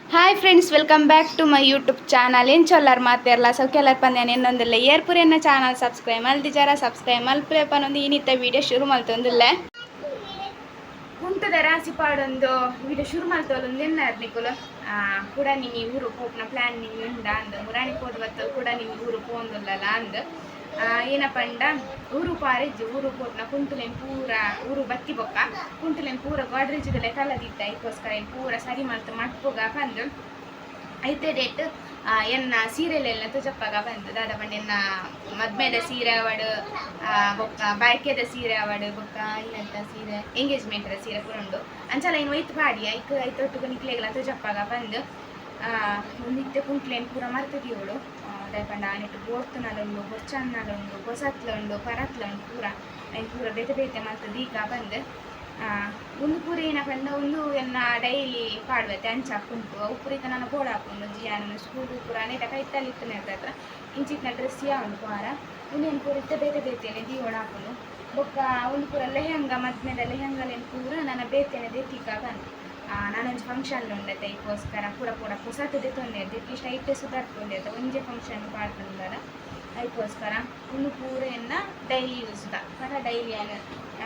Hi friends welcome back to my YouTube channel ಏನು ಚೊಲ್ಲರ್ ಮಾತಾರಲ್ಲ ಸೌಖ್ಯಲ್ಲರ್ ಪಂದ್ಯಾನ ಇನ್ನೊಂದಿಲ್ಲ ಏರ್ಪುರಿ ಅನ್ನೋ ಚಾನಲ್ ಸಬ್ಸ್ಕ್ರೈಬ್ ಮಲ್ದಿಜಾರ ಸಬ್ಸ್ಕ್ರೈಬ್ ಮಲ್ಪುರೆ ಈ ಇನ್ನಿತ್ತ ವಿಡಿಯೋ ಶುರು ಮಲ್ತೊಂದಿಲ್ಲ ಕುಂಟದ ರಾಶಿ ಪಾಡೊಂದು ವೀಡಿಯೋ ಶುರು ಮಲ್ತೊಂದು ಎನ್ನಾರು ನಿಕುಲು ಕೂಡ ನಿಮ್ಮ ಊರು ಹೋಗ್ನ ಪ್ಲ್ಯಾನ್ ನಿಮ್ಮ ಉಂಡ ಅಂದು. ಮುರಾಣಿ ಹೋದ ಕೂಡ ನಿಮ್ಮ ಊರು ಹೋಂದುಲ್ಲಲ್ಲ ಅಂದು. ಏನಪ್ಪ ಅಂಡ ಊರು ಪಾರೆಜ್ಜಿ ಊರು ಪೋಟ್ನ ಕುಂಟುಲೆನ್ ಪೂರ ಊರು ಬತ್ತಿ ಬೊಕ್ಕ. ಕುಂಟುಲೆನ್ ಪೂರ ಗಾಡ್ರೇಜ್ದಲೆ ಕಲದಿತ್ತ ಇದಕ್ಕೋಸ್ಕರ ಏನು ಪೂರ ಸರಿ ಮಾಡ್ತು ಮಟ್ಪೋಗ ಬಂದು ಐತೆ ಡೇಟ್ ಎನ್ನ ಸೀರೆಲೆಲ್ಲ ತುಜಪ್ಪಾಗ ಬಂದು ದಾದ ಬಂಡ ಎನ್ನ ಮದ್ಮೆದ ಸೀರೆ ಅವಡು ಆ, ಬೊಕ್ಕ ಬಾಯ್ಕೆದ ಸೀರೆ ಅವಡು ಬೊಕ್ಕ ಇನ್ನಂತ ಸೀರೆ ಎಂಗೇಜ್ಮೆಂಟ್ದ ಸೀರೆ ಪೂರ ಉಂಡು. ಅಂಚಲ ಏನು ಒಯ್ತು ಬಾಡಿ ಐಕ್ ಐತೊಟ್ಟು ನಿಕ್ಲೆಗ್ಲ ತುಜಪ್ಪಾಗ ಬಂದು ನಿತ್ಯ ಕುಂಟ್ಲೇನು ಪೂರ ಮರ್ತದಿವಳು ದಯಪಂಡ ಉಂಡು ಬೋರ್ತುನಲುಂಡು ಉಂಡು ಬೊಸತ್ಲುಂಡು ಪರತ್ಲುಂಡು ಪೂರ. ಐನ್ ಪೂರ ಬೇತೆ ಬೇತೆ ಮತ್ತು ದೀಕ ಬಂದು. ಒಂದು ಪೂರ ಏನಪ್ಪ ಅಂದ ಒಂದು ಎನ್ನ ಡೈಲಿ ಪಾಡ್ಬತ್ತೆ ಅಂಚಾಕುಂಟು. ಅವು ಪೂರ ಈಗ ನಾನು ಬೋಳ ಹಾಕೊಂಡು ಜಿಯಾನ ಸ್ಕೂಲ್ ಪೂರ ಅನೇಕ ಕೈತಲ್ಲಿತ್ತು ಹತ್ರ. ಇಂಚಿತ್ತಿನ ಡ್ರೆಸ್ ಯಾ ಉಂಟು ಪಾರ ಇನ್ನೇನು ಪೂರ ಇತ್ತ ಬೇತೆ ಬೇತೇನೆ ದೀವಣ ಹಾಕೊಂಡು ಬೊಕ್ಕ ಒಂದು ಪೂರ ಲೆಹಂಗ ಮದ್ಮೇಲೆ ಲೆಹಂಗಲೇನು ಪೂರ ನನ್ನ ಬೇತೇನೆ ದೇತಿಕ ಬಂದು. ನಾನೊಂದು ಫಂಕ್ಷನ್ ಉಂಡತೆ ಇದಕ್ಕೋಸ್ಕರ ಪೂರ ಪೂರ ಹೊಸತದೆ ತೊಂದೆ ಇಷ್ಟ ಐತೆ ಸುಧಾರ್ಕೊಂಡೆ ಒಂಜೆ ಫಂಕ್ಷನ್ ಪಾಡ್ಕೊಂಡಾರ ಅದಕ್ಕೋಸ್ಕರ ಒಂದು ಪೂರ ಎನ್ನ ಡೈಲಿ ಯೂಸ್ದ ಪರ ಡೈಲಿ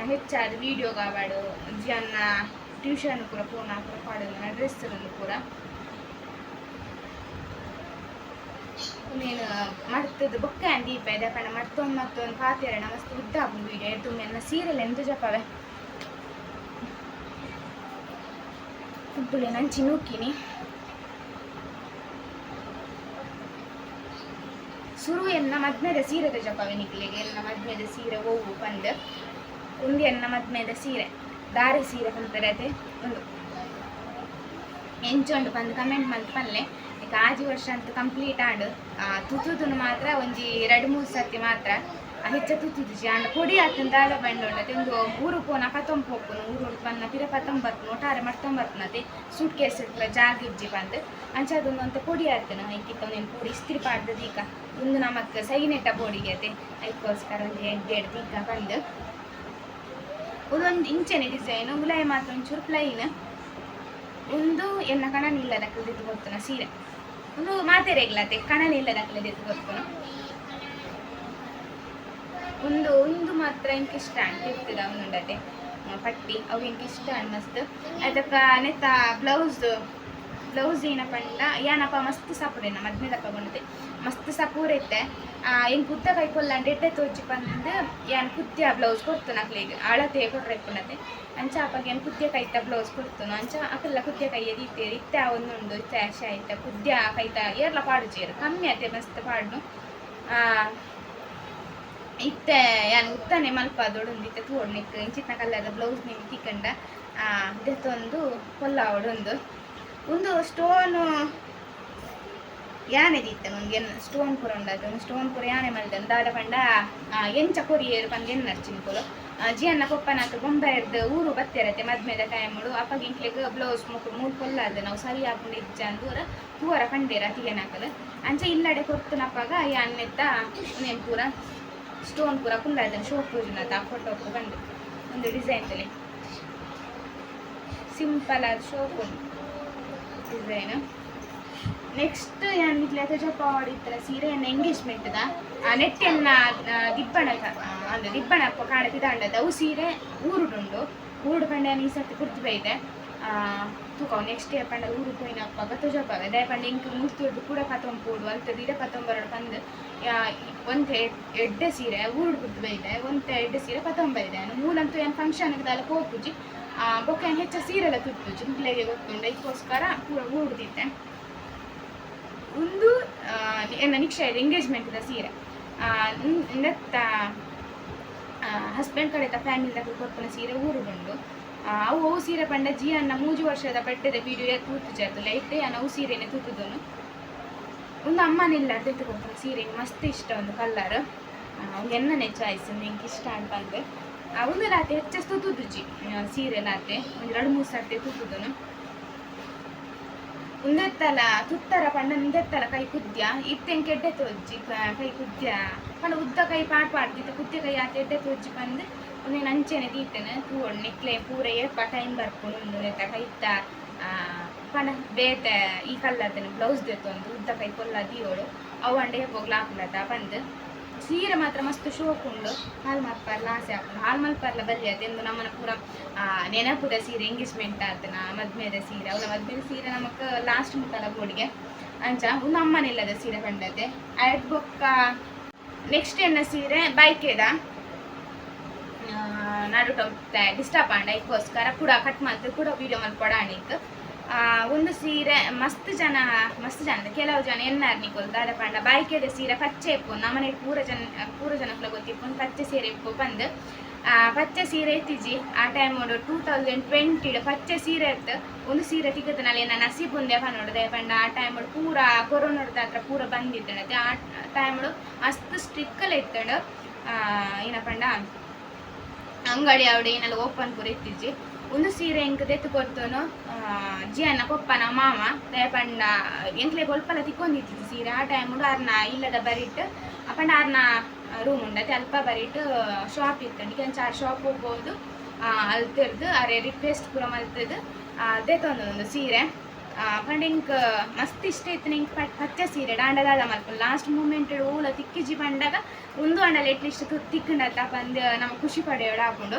ಹೆಚ್ಚಾದ ವೀಡಿಯೋ ಕಾವಾಡು ಜನ ಟ್ಯೂಷನ್ ಪೂರ ಪೂರ್ಣ ಪೂರ ಪಾಡೋದು ಡ್ರೆಸ್ ಪೂರ నేను మడుతుంది బొక్క అండి పెద్ద పైన మడుతుంది మడుతుంది పాతేరణ మస్తు ఉద్దాపు వీడియో ఎత్తు మెన్న సీరియల్ ఎంత ತುಳಿ ನಾನು ಚಿನುಕಿನಿ. ಸುರು ಎನ್ನ ಮದ್ಮೆದ ಸೀರೆದ ಜಪಾವೆ ನಿಕ್ಲಿಗೆ ಎಲ್ಲ ಮದ್ಮೆದ ಸೀರೆ ಹೋಗು ಬಂದ ಉಂದಿ ಎನ್ನ ಮದ್ಮೆದ ಸೀರೆ, ದಾರಿ ಸೀರೆ ಅಂತಾರೆ ಒಂದು. ಎಂಚೊಂಡು ಬಂದು ಕಮೆಂಟ್ ಮಂತ್ ಪಲ್ಲೆ. ಈಗ ಆಜಿ ವರ್ಷ ಅಂತ ಕಂಪ್ಲೀಟ್ ಆಡು. ತುತುದುನು ಮಾತ್ರ ಒಂಜಿ ಎರಡು ಮೂರು ಸರ್ತಿ ಮಾತ್ರ ಹೆಚ್ಚ ತುತ್ತುದು ಆಂಡ ಪೊಡಿ ಆತಂದ ದಾಳ ಬಂಡ ಉಂಡತೆ ಒಂದು ಊರು ಪೋನ ಪತ್ತೊಂಬ ಹೋಗ್ಬೋದು ಊರು ಪನ್ನ ಪಿರ ಪತ್ತೊಂಬತ್ತು ಒಟ್ಟಾರೆ ಮತ್ತೊಂಬತ್ತನತೆ ಸೂಟ್ ಕೇಸ್ ಇರ್ತಲ್ಲ ಜಾಗ ಇಜ್ಜಿ ಬಂದು. ಅಂಚದೊಂದು ಅಂತ ಪೊಡಿ ಆತನ. ಐಕಿತ್ತ ನೀನು ಪೊಡಿ ಇಸ್ತ್ರಿ ಪಾಡ್ದದ ಈಗ ಒಂದು ನಮಕ್ ಸೈನೆಟ್ಟ ಪೊಡಿಗೆ ಅತೆ. ಅದಕ್ಕೋಸ್ಕರ ಒಂದು ಎಡ್ಡೆಡ್ ಈಗ ಬಂದು. ಒಂದೊಂದು ಇಂಚನೆ ಡಿಸೈನು ಮುಲಾಯಿ ಮಾತ್ರ ಒಂಚೂರು ಪ್ಲೈನ್ ಒಂದು ಎನ್ನ ಕಣನಿಲ್ಲದ ತೆತ್ತು ಕೊಡ್ತಾನ ಸೀರೆ. ಒಂದು ಮಾತೆರೆಗ್ಲತೆ ಕಣನ ಇಲ್ಲದಕ್ಕೆ ಕಲಿತು ಕೊಡ್ತಾನ ಒಂದು ಒಂದು ಮಾತ್ರ ಇಂಕ್ ಇಷ್ಟ. ಅಂತ ಇರ್ತದ ಅವನುಂಡತೆ ಪಟ್ಟಿ ಅವು ಇಂಕ ಇಷ್ಟ ಮಸ್ತ್ ಅದಕ್ಕ ನೆತ್ತ ಬ್ಲೌಸ್ ಬ್ಲೌಸ್ ಏನಪ್ಪ ಪಂಡ ಏನಪ್ಪ ಮಸ್ತ್ ಸಪುರೇನ ಮದ್ಮೆದಪ್ಪ ಬಂಡತೆ ಮಸ್ತ್ ಸಪೂರೈತೆ ಹೆಂಗೆ ಕುತ್ತ ಕೈ ಕೊಲ್ಲಂಡು ಎಡ್ಡೆ ತೋಜಿ ಬಂದು ಏನ್ ಕುತ್ಯ ಬ್ಲೌಸ್ ಕೊಡ್ತು ನಕ್ಲಿಗೆ. ಅಳತೆ ಕೊಟ್ರೆ ಇಪ್ಪುನತೆ ಅಂಚ ಅಪ್ಪಗೆ ಏನು ಕುದ್ಯ ಕೈತ ಬ್ಲೌಸ್ ಕೊಡ್ತು ಅಂಚ ಅಕಲ್ಲ ಕುದ್ಯ ಕೈ ಎದೀತೇರಿ ಇತ್ತ ಒಂದೊಂದು ಇತ್ತ ಆಶೆ ಆಯ್ತ. ಕುದ್ಯ ಕೈತ ಏರ್ಲ ಪಾಡು ಚೇರು. ಕಮ್ಮಿ ಆಯ್ತೆ ಮಸ್ತ್ ಪಾಡ್ನು. ಆ, ಇತ್ತೆ ಯಾನ್ ಉತ್ತನೆ ಮಲ್ಪ ದೊಡೊಂದು ಇತ್ತೆ ತೋಡ್ ನಿಕ್ ಇಂಚಿತ್ನ ಕಲ್ಲದ ಬ್ಲೌಸ್ ನಿಮ್ ತಿಕ್ಕಂಡ ದೆತ್ತೊಂದು ಕೊಲ್ಲ ಅವಡೊಂದು ಒಂದು ಸ್ಟೋನ್ ಯಾನೆ ಒಂದು ಎನ್ ಸ್ಟೋನ್ ಪುರ ಉಂಡದು ಒಂದು ಸ್ಟೋನ್ ಪುರ ಯಾನೆ ಮಲ್ದೆ ದಾದ ಪಂಡ ಎಂಚ ಕೊರಿಯರು ಪಂದ್ ಎನ್ ನರ್ಚಿನ್ಕೊಲು ಜಿಯನ್ನ ಕೊಪ್ಪನಾತು ಬೊಂಬಾಯರ್ದು ಊರು ಬತ್ತಿರತ್ತೆ ಮದ್ಮೆದ ಟೈಮ್ ಅಪ್ಪಗೆ ಇಂಕ್ಲೆಗ್ ಬ್ಲೌಸ್ ಮುಕ್ಕು ಮೂರು ಕೊಲ್ಲಾದ ನಾವು ಸರಿ ಹಾಕೊಂಡು ಇಜ್ಜ ಅಂದೂರ ತೂವರ ಪಂಡೇರ ನಾಕದ ಅಂಚೆ ಇಲ್ಲಡೆ ಕೊರ್ತನಪ್ಪಾಗ ಯಾನ್ನೆತ್ತ ನೇನು ಪೂರ ಸ್ಟೋನ್ ಪೂರ ಕುಲ್ಲಾದ ಶೋ ಪೂಜನದ ಆ ಫೋಟೋ ಬಂದು ಒಂದು ಡಿಸೈನ್ ತಲೆ ಸಿಂಪಲ್ ಆದ ಶೋಪ್ ಡಿಸೈನ್ ನೆಕ್ಸ್ಟ್ ಏನು ಇಟ್ಲೆ ತಜಪ್ಪ ಹೊಡಿತಾರೆ ಸೀರೆ ಎಂಗೇಜ್ಮೆಂಟ್ದ ನೆಟ್ಟೆನ್ನ ದಿಬ್ಬಣ ಅಂದ್ರೆ ದಿಬ್ಬಣ ಕಾಣತಿದ್ದಾಂಡದ ಅವು ಸೀರೆ ಊರುಡುಂಡು. ಊರುಡು ಪಂಡ ಈ ಸರ್ತಿ ಕುರ್ತಿ ಬೈದೆ ತೂಕ ನೆಕ್ಸ್ಟ್ ಡೇ ಪಂಡ ಊರು ಪೋಯಿನಪ್ಪ ತುಜಪ್ಪ ದಯ ಪಂಡ ಇಂಕ್ ಮುರ್ತಿರ್ದು ಕೂಡ ಪತ್ತೊಂಪೋಡು ಅಂತದ್ದು ಇಡೆ ಪತ್ತೊಂಬರಡು ಬಂದು ಒಂದು ಎಡ್ಡೆ ಸೀರೆ ಊರುಡು ಕುರ್ತು ಬೈದೆ ಒಂದು ಎಡ್ಡೆ ಸೀರೆ ಪತ್ತೊಂಬೈದೆ ಮೂಲಂತೂ ಏನು ಫಂಕ್ಷನ್ಗೆ ಹೋಗ್ಪುಜಿ ಬೊಕ್ಕ ಏನು ಹೆಚ್ಚು ಸೀರೆಲ್ಲ ತುತ್ತುಜಿ ಮಕ್ಕಳಿಗೆ ಗೊತ್ತುಂಡು ಇದಕ್ಕೋಸ್ಕರ ಪೂರ ಊಡ್ದಿದ್ದೆ ಒಂದು ಎನ್ನ ನಿಕ್ಷೆ ಇದೆ ಎಂಗೇಜ್ಮೆಂಟ್ದ ಸೀರೆ. ನೆತ್ತ ಹಸ್ಬೆಂಡ್ ಕಡೆತ ಫ್ಯಾಮಿಲಿ ತಕ್ಕ ಕೊಡ್ಪುನ ಸೀರೆ ಊರು ಆ, ಅವು ಅವು ಸೀರೆ ಪಂಡ ಜಿ ಅನ್ನ ಮೂಜು ವರ್ಷದ ಬಟ್ಟೆದ ವಿಡಿಯೋ ತೂತು ಲೈಟ್ ಅನ್ನ ಅವು ಸೀರೆನೆ ತೂತುದನು ಒಂದು ಅಮ್ಮನಿಲ್ಲ ಕೊಡ್ತಾನೆ ಸೀರೆ. ಮಸ್ತ್ ಇಷ್ಟ ಒಂದು ಕಲ್ಲರ್ ಎನ್ನನೆ ಚಾಯ್ಸ್ ನಿಂಗೆ ಇಷ್ಟ ಅಂತ ಆ, ಒಂದು ರಾತ್ರಿ ಹೆಚ್ಚು ಜಿ ಸೀರೆ ರಾತ್ರಿ. ಒಂದು ಎರಡು ಮೂರು ಸರ್ತಿ ತೂತುದನು ಉಂದೆತ್ತಲ ತುತ್ತರ ಪಂಡ ನಿಂದೆತ್ತಲ ಕೈ ಕುದ್ಯ. ಇತ್ತೆನ್ ಕೆಡ್ಡೆ ತೋಜ್ಜಿ ಕೈ ಕುದ್ಯ. ಪಂಡ ಉದ್ದ ಕೈ ಪಾಟ್ ಪಾಡ್ದಿತ್ತು ಕುದ್ಯ ಕೈ ಆತ ಎಡ್ಡೆ ತೋಜ್ಜಿ ಪಂದ್. ಒಂದೇ ಅಂಚೆನೆ ದೀತೆನ್ ತೂವಡ್ ನಿಕ್ಲೆ ಪೂರ ಏಪ ಟೈಮ್ ಬರ್ಕೊಂಡು ಒಂದು ನೆತ್ತ ಕೈತ ಪಣ ಬೇತೆ ಈ ಕಲ್ಲದನ ಬ್ಲೌಸ್ ದೆತ್ತೊಂದು ಉದ್ದ ಕೈ ಕೊಲ್ಲ ದೀವೊಡು ಅವು ಅಂಡೆ ಹೋಗ್ಲ ಹಾಕ್ಲತ್ತ ಬಂದು. ಸೀರೆ ಮಾತ್ರ ಮಸ್ತ್ ಶೋಕುಂಡು. ಹಾಲ್ ಮಲ್ಪರ್ಲ ಆಸೆ ಹಾಕೊಂಡು ಹಾಲ್ ಮಲ್ಪರ್ಲ ಬಲ್ಲಿ ಅದೆಂದು ನಮ್ಮನ ಪೂರ ನೆನಪುದ ಸೀರೆ ಎಂಗೇಜ್ಮೆಂಟ್ ಆತನ ಮದ್ಮೆದ ಸೀರೆ. ಅವಳ ಮದ್ಮೆದ ಸೀರೆ ನಮಕ್ ಲಾಸ್ಟ್ ಮುಟ್ಟಲ ಬೋಡಿಗೆ ಅಂಚ ಒಂದು ಅಮ್ಮನಿಲ್ಲದ ಸೀರೆ ಬಂದದೆ ಆಯ್ತು ಬೊಕ್ಕ ನೆಕ್ಸ್ಟ್ ಎನ್ನ ಸೀರೆ ಬೈಕೆದ. ನಾಡು ಟೊತ್ತೆ ಡಿಸ್ಟರ್ಬ್ ಆಂಡ ಇದಕ್ಕೋಸ್ಕರ ಕೂಡ ಕಟ್ ಮಾಡ್ತು ಕೂಡ ವಿಡಿಯೋ ಮಾಡಿ ಕೊಡಾಣಿಕ್ ಒಂದು ಸೀರೆ ಮಸ್ತ್ ಜನ ಮಸ್ತ್ ಜನ, ಕೆಲವು ಜನ ಎನ್ನಾರ್ ನಿಕೋಲ್ ದಾದ ಪಂಡ ಬಾಯ್ಕೆದ ಸೀರೆ ಪಚ್ಚೆ ಇಪ್ಪು ನಮ್ಮನೆ ಪೂರ ಜನ, ಪೂರ ಜನಕ್ಕೆ ಗೊತ್ತಿಪ್ಪು ಪಚ್ಚೆ ಸೀರೆ ಇಪ್ಪು ಬಂದು. ಪಚ್ಚೆ ಸೀರೆ ಇತ್ತಿಜಿ ಆ ಟೈಮ್ ನೋಡು ಟೂ ತೌಸಂಡ್ ಟ್ವೆಂಟಿಡ್ ಪಚ್ಚೆ ಸೀರೆ ಇತ್ತು. ಒಂದು ಸೀರೆ ತಿಕ್ಕದ ನಲ್ಲಿ ನಾನು ನಸೀಬ್ ನೋಡಿದೆ ಪಂಡ ಆ ಟೈಮ್ ಪೂರ ಕೊರೋನಾದ ಹತ್ರ ಪೂರ ಬಂದಿದ್ದಣತೆ ಆ ಟೈಮ್ ಮಸ್ತ್ ಸ್ಟ್ರಿಕ್ಕಲ್ಲಿ ಇತ್ತಂಡು ಏನಪ್ಪಂಡ? ಅಂಗಡಿ ಅವಡೆ ಏನೆಲ್ಲ ಓಪನ್ ಪೂರ ಇತ್ತಿಜ್ಜಿ ಒಂದು ಸೀರೆ ಎಂಕ್ ಜಿ ಅನ್ನ ಕೊಪ್ಪನ ಮಾಮ ದಯಪಂಡ ಎಂಕ್ಲೆ ಗೊಲ್ಪಲ ತಿಕ್ಕೊಂಡಿತ್ತು ಸೀರೆ. ಆ ಟೈಮ್ ಅರ್ನ ಇಲ್ಲದ ಬರಿಟ್ಟು ಅಪಂಡ ಅರ್ನ ರೂಮ್ ಉಂಡತೆ ಅಲ್ಪ ಬರಿಟ್ಟು ಶಾಪ್ ಇತ್ತು. ಚಾರ್ ಶಾಪ್ ಹೋಗ್ಬೋದು ಅಲ್ತಿರ್ದು, ಅರೆ ರಿಕ್ವೆಸ್ಟ್ ಪೂರ ಮಲ್ತದ್ದು ಅದೇ ಒಂದು ಸೀರೆ. ಪಂಡ ಇಂಕ್ ಮಸ್ತ್ ಇಷ್ಟ ಇತ್ತು ನಿಂಗೆ. ಪಟ್ ಪಚ್ಚ ಸೀರೆ ಡಾಂಡದಾದ ಮಲ್ಕೊಂಡು ಲಾಸ್ಟ್ ಮೂಮೆಂಟ್ ಓಲ ತಿಕ್ಕಿಜಿ ಬಂದಾಗ ಒಂದು ಅಂಡಲ ಎಟ್ಲಿಸ್ಟ್ ತಿಕ್ಕನತ್ತ ಬಂದು ನಮ್ಮ ಖುಷಿ ಪಡೆಯೋಡ ಹಾಕೊಂಡು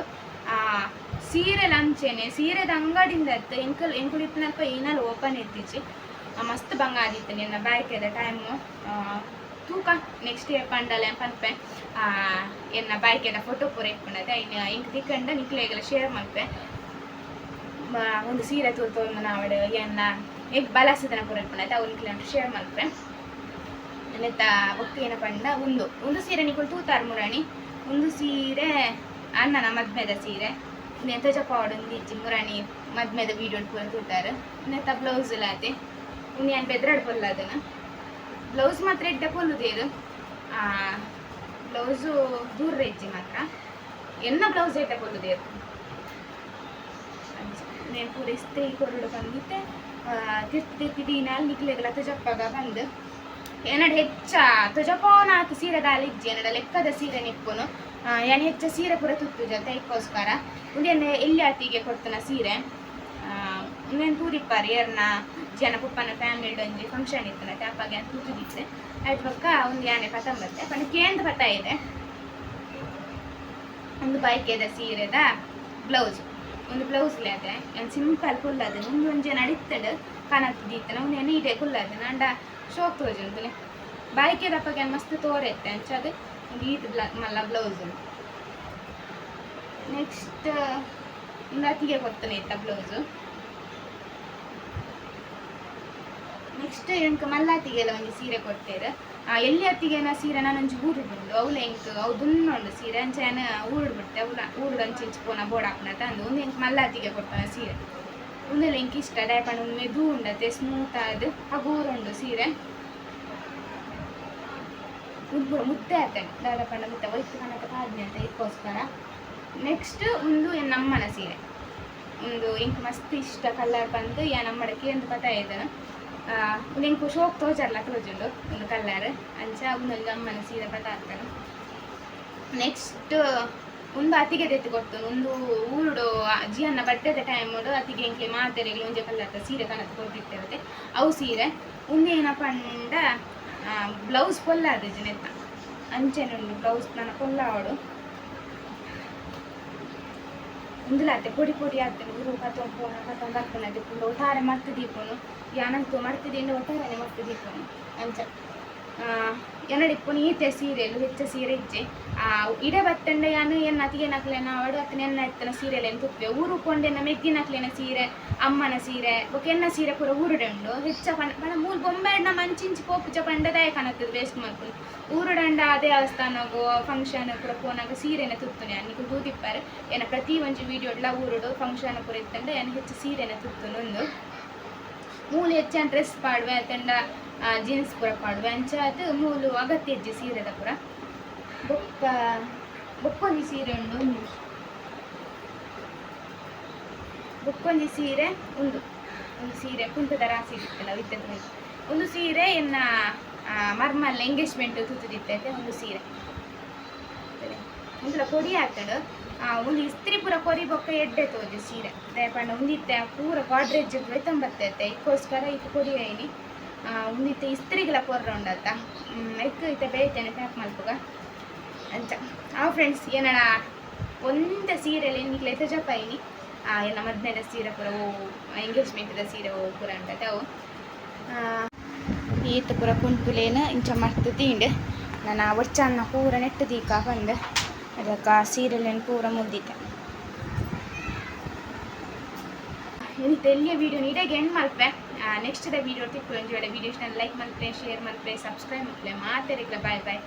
ಸೀರೆ ಲಂಚೇನೆ, ಸೀರೆದ ಅಂಗಡಿಯಿಂದ ಇತ್ತು ಎಂಕಲ್ ಇತ್ತಿನಲ್ಪ ಏನಲ್ಲಿ ಓಪನ್ ಇತ್ತೀಚಿ ಮಸ್ತ್ ಬಂಗಾರ ಇತ್ತು ನಿನ್ನ ಬ್ಯಾಕೆದ ಟೈಮು ತೂಕ ನೆಕ್ಸ್ಟ್ ಇಯರ್ ಪಂಡಲೆ ಪನ್ಪೆ. ಎನ್ನ ಬೈಕೆದ ಫೋಟೋ ಪೂರ ಇಟ್ಕೊಂಡದೆ ಇನ್ನು, ಇಂಕ್ ತಿಕ್ಕಂಡ ನಿಕ್ಲೆಗೆಲ್ಲ ಶೇರ್ ಮಲ್ಪೆ ಮ- ಒಂದು ಸೀರೆ ತೋರ್ತೋ ನಾವಡು ಎನ್ನ ಏಕ್ ಬಲಸಿದನ ಪೂರ ಇಟ್ಕೊಂಡೈತೆ ಅವ್ನಿಗೆ ಶೇರ್ ಮಲ್ಪೆ ಅನ್ನತ್ತ ಒಕ್ಕ ಏನ ಪಂಡ ಒಂದು ಒಂದು ಸೀರೆ ನಿಕೊಳ್ ತೂತಾರ್ ಮುರಾಣಿ. ಒಂದು ಸೀರೆ ಅಣ್ಣನ ಮದ್ಮೆದ ಸೀರೆ. ನೆತ್ತ ಚಪ್ಪಾವಡು ಒಂದು ಇಜ್ಜಿ ಮುರಾಣಿ ಮದ್ಮೆದ ವೀಡಿಯೋ ಪೂರ ತೂತಾರ ನೆತ್ತ ಬ್ಲೌಸ್ ಲಾತೆ ಉನಿ ಏನು ಬೆದ್ರಾಡ್ ಪೊಲ್ಲ ಅದನ್ನ. ಬ್ಲೌಸ್ ಮಾತ್ರ ಇಡ್ಡ ಆ ಬ್ಲೌಸು ದೂರ ಇಜ್ಜಿ ಮಾತ್ರ. ಎನ್ನ ಬ್ಲೌಸ್ ಇಟ್ಟ ಪೊಲ್ಲುದೇರು उसने पूरे तेल कोरडं करून ते तिथे ದಿನಾಲ್ ನಿಕ್ಲೆಗಳ ತಜಪ್ಪಗ ಬಂದು ಏನಡ ಹೆಚ್ಚ ತಜಪ್ಪನ ಆತು ಸೀರೆ ದಾಲಿಜ್ಜಿ ಏನಡ ಲೆಕ್ಕದ ಸೀರೆ ನಿಪ್ಪುನು ಏನು ಹೆಚ್ಚ ಸೀರೆ ಪೂರ ತುತ್ತುಜ ತೈಕೋಸ್ಕರ ಉಂದೇನೆ ಎಲ್ಲಿ ಆತಿಗೆ ಕೊಡ್ತನ ಸೀರೆ ಉಂದೇನು ತೂರಿಪ್ಪಾರ ಏರ್ನ ಜನ ಪುಪ್ಪನ ಫ್ಯಾಮಿಲಿ ಒಂಜಿ ಫಂಕ್ಷನ್ ಇತ್ತನ ತ್ಯಾಪಾಗೆ ಅಂತ ತೂತುಗಿತ್ತೆ ಆಯ್ತು ಪಕ್ಕ ಒಂದು ಯಾನೆ ಪತಂಬತ್ತೆ ಪಣ ಕೇಂದ್ರ ಪತ ಇದೆ ಒಂದು ಬೈಕ್ ಇದೆ ಸೀರೆದ ಬ್ಲೌಸ್ ಒಂದು ಬ್ಲೌಸ್ ಲೇದೆ ಸಿಂಪಲ್ ಕುಲ್ಲದ ಒಂದು ಒಂಜೆ ನಡಿತ್ತಡು ಕನತ್ ದೀತನ ಒಂದು ಎಣ್ಣೆ ಇದೆ ಕುಲ್ಲದ ನಂಡ ಶೋಕ್ ತೋಜುಂತನೆ ಬಾಯ್ಕೆ ದಪ್ಪಗೆ ಮಸ್ತ್ ತೋರೆತ್ತೆ ಅಂಚದು ಒಂದು ಈತ್ ಬ್ಲ ಮಲ್ಲ ಬ್ಲೌಸ್ ನೆಕ್ಸ್ಟ್ ಒಂದು ಅತಿಗೆ ಕೊತ್ತನೆ ಇತ್ತ ಬ್ಲೌಸ್ ನೆಕ್ಸ್ಟ್ ಎಂಕ್ ಮಲ್ಲಾತಿಗೆಲ್ಲ ಒಂದು ಸೀರೆ ಕೊಡ್ತೇರು ಎಲ್ಲಿ ಅತ್ತಿಗೆನ ಸೀರೆ ನಾನೊಂಜಿ ಊರು ಬಿಡು ಅವಳು ಎಂಕ್ ಅವು ದುನ್ನೊಂಡು ಸೀರೆ ಅಂಚೆನ ಊರು ಬಿಡ್ತೆ, ಅವಳ ಅಂಚೆ ಇಂಚು ಪೋನ ಬೋಡ್ ಹಾಕ್ನತ ಅಂದು, ಒಂದು ಎಂಕ್ ಅತ್ತಿಗೆ ಕೊಡ್ತಾನೆ ಸೀರೆ. ಒಂದೆಲ್ಲ ಎಂಕ್ ಇಷ್ಟ ಡೈಪಣ್ಣ ಮೆದು ಉಂಡತೆ ಸ್ಮೂತ್ ಆದ್ ಹಗೂರುಂಡು ಸೀರೆ. ಮುದ್ದು ಮುದ್ದೆ ಆತೇನೆ ಡೈಪಣ್ಣ ಮುದ್ದೆ ವೈಟ್ ಕನಕ ಆದ್ನೆ ಅಂತ ಇದಕ್ಕೋಸ್ಕರ ನೆಕ್ಸ್ಟ್ ಒಂದು ನಮ್ಮನ ಸೀರೆ. ಒಂದು ಇಂಕ್ ಮಸ್ತ್ ಇಷ್ಟ ಕಲರ್ ಬಂದು, ಯಾ ನಮ್ಮಡಕ್ಕೆ ಅಂತ ಪತ ಇದ್ದಾನ ಖುಷಿ ಶೋಕ್ ತೋಜರ್ಲ ತೋಜುಂಡು ಒಂದು ಕಲರ್ ಅಂಚ ಒಂದು ಅಮ್ಮನ ಸೀರೆ ಪತ ನೆಕ್ಸ್ಟ್ ಒಂದು ಅತಿಗೆ ತೆತ್ತು ಕೊಡ್ತು ಒಂದು ಊರುಡು ಜಿಯನ್ನ ಬಟ್ಟೆದ ಟೈಮ್ ಅತಿಗೆ ಇಂಕೆ ಮಾತೆರೆಗಳು ಒಂಜೆ ಕಲ್ಲರ್ದ ಸೀರೆ ಕನಕ ಕೊಟ್ಟಿರ್ತೇವೆ ಅವು ಸೀರೆ ಒಂದೇನ ಪಂಡ ಬ್ಲೌಸ್ ಪೊಲ್ಲ ಅದು ಜನೆತ್ತ ಅಂಚೆನುಂಡು ಬ್ಲೌಸ್ ನನ್ನ ಪೊಲ್ಲ ಅವಡು ಇಂದುಲಾತೆ ಪೊಡಿ ಪೊಡಿ ಆಗ್ತದೆ. ಗುರು ಕತ್ತೊಂದು ಪೋನ ಕತ್ತೊಂದು ಹಾಕ್ತಾನೆ ಅದಕ್ಕೆ ಒಟ್ಟಾರೆ ಮರ್ತು ದೀಪನು ಯಾನಂತೂ ಮರ್ತಿದಿಂದ ಒಟ್ಟಾರೆ ಮರ್ತು ದೀಪನು ಅಂಚ. ಎನ್ನಡಿಪ್ಪು ಈತೆ ಸೀರೆಲು ಹೆಚ್ಚ ಸೀರೆ ಇಜ್ಜೆ ಇಡೆ ಬತ್ತಂಡ ಯಾನು ಎನ್ನ ಅತಿಗೆ ನಕ್ಲೆನ ಅವಡು ಅತ್ತನ ಎನ್ನ ಎತ್ತನ ಸೀರೆಲೆ ತುಪ್ಪೆ ಊರು ಕೊಂಡೆನ ಮೆಗ್ಗಿ ಸೀರೆ ಅಮ್ಮನ ಸೀರೆ ಬೊಕ ಎನ್ನ ಸೀರೆ ಪೂರ ಊರುಡಂಡು ಹೆಚ್ಚ ಪಂಡ ಪಂಡ ಮೂಲ್ ಬೊಂಬೆಡ್ನ ಮಂಚಿಂಚಿ ಪೋಪುಚ ಪಂಡದಾಯ ಕಾಣತ್ತದ ವೇಸ್ಟ್ ಮಾಡ್ಕೊಂಡು ಊರುಡಂಡ ದೇವಸ್ಥಾನಗೋ ಫಂಕ್ಷನ್ ಪೂರ ಪೋನಾಗ ಸೀರೆನ ತುತ್ತುನೆ ಅನ್ನಿಕು ತೂತಿಪ್ಪಾರೆ ಏನ ಪ್ರತಿ ಒಂಜಿ ವಿಡಿಯೋಡ್ಲ ಊರುಡು ಫಂಕ್ಷನ್ ಪೂರ ಇತ್ತಂಡ ಏನು ಹೆಚ್ಚು ಸೀರೆನ ತುತ್ತುನು ಒಂದು ಮೂಲು ಹೆಚ್ಚಿನ ಡ್ರೆಸ್ ಪಾಡುವೆ ಅತ್ತಂಡ ಜೀನ್ಸ್ ಪೂರ ಪಾಡುವೆ ಅಂಚ ಅದು ಮೂಲು ಅಗತ್ಯ ಇಜ್ಜಿ ಸೀರೆದ ಪೂರ. ಬೊಕ್ಕ, ಬೊಕ್ಕೊಂಜಿ ಸೀರೆ ಉಂಡು, ಒಂದು ಬೊಕ್ಕೊಂಜಿ ಸೀರೆ ಉಂಡು. ಒಂದು ಸೀರೆ ಕುಂಟದ ರಾಸಿ ಇತ್ತಲ್ಲ ವಿತ್ತದ ಒಂದು ಸೀರೆ ಇನ್ನ ಮರ್ಮಲ್ ಎಂಗೇಜ್ಮೆಂಟ್ ತುತ್ತುದಿತ್ತೈತೆ ಒಂದು ಸೀರೆ. ಒಂದು ಕೊಡಿ ಆಗ್ತಾಳು ಒಂದು ಇಸ್ತ್ರಿ ಪೂರ ಕೊರಿ ಬೊಕ್ಕ ಎಡ್ಡೆ ತೋಜಿ ಸೀರೆ. ದಯಪಂಡ ಒಂದಿತ್ತೆ ಪೂರ ಗಾಡ್ರೇಜ್ ಬರ್ತೈತೆ ಇದಕ್ಕೋಸ್ಕರ ಇದು ಕೊಡಿ ಐನಿ ಒಂದಿತ್ತೆ ಇಸ್ತ್ರಿಗಳ ಕೊರ್ರ ಉಂಡತ್ತ ಐಕ್ ಇತ್ತೆ ಬೇಯ್ತೇನೆ ಪ್ಯಾಕ್ ಮಲ್ಪುಗ ಅಂತ ಆ ಫ್ರೆಂಡ್ಸ್ ಏನಣ ಒಂದ ಸೀರೆಲಿ ನಿಕ್ಲೆ ಎತ್ತ ಜಪಾಯಿನಿ. ಏನ ಮದ್ನೆದ ಸೀರೆ ಪೂರ, ಓ ಎಂಗೇಜ್ಮೆಂಟ್ದ ಸೀರೆ, ಓ, ಪೂರ ಉಂಟತ್ತೆ ಅವು ಈತ ಪೂರ ಕುಂಟುಲೇನ ಇಂಚ ಮರ್ತು ತೀಂಡು. ನಾನು ಒಚ್ಚನ್ನ ಪೂರ ನೆಟ್ಟು ದೀಕ ಬಂದು. ಅದಕ್ಕೆ ಸೀರೆಲೇನು ಪೂರ ಏನಿತ್ತು, ಎಲ್ಲಿಯ ವೀಡಿಯೋ ನೀಟಾಗಿ ಎಂಡ್ ಮಲ್ಪೆ ನೆಕ್ಸ್ಟ್ ದ ವೀಡಿಯೋ ಎಂಜಾಯ್ ವೀಡಿಯೋಸ್ನ ಲೈಕ್ ಮಲ್ಪೆ ಶೇರ್ ಮಲ್ಪೆ ಸಬ್ಸ್ಕ್ರೈಬ್ ಮಲ್ಪೆ ಮಾತಾಡಿಕ್ಲೆ ಬಾಯ್ ಬಾಯ್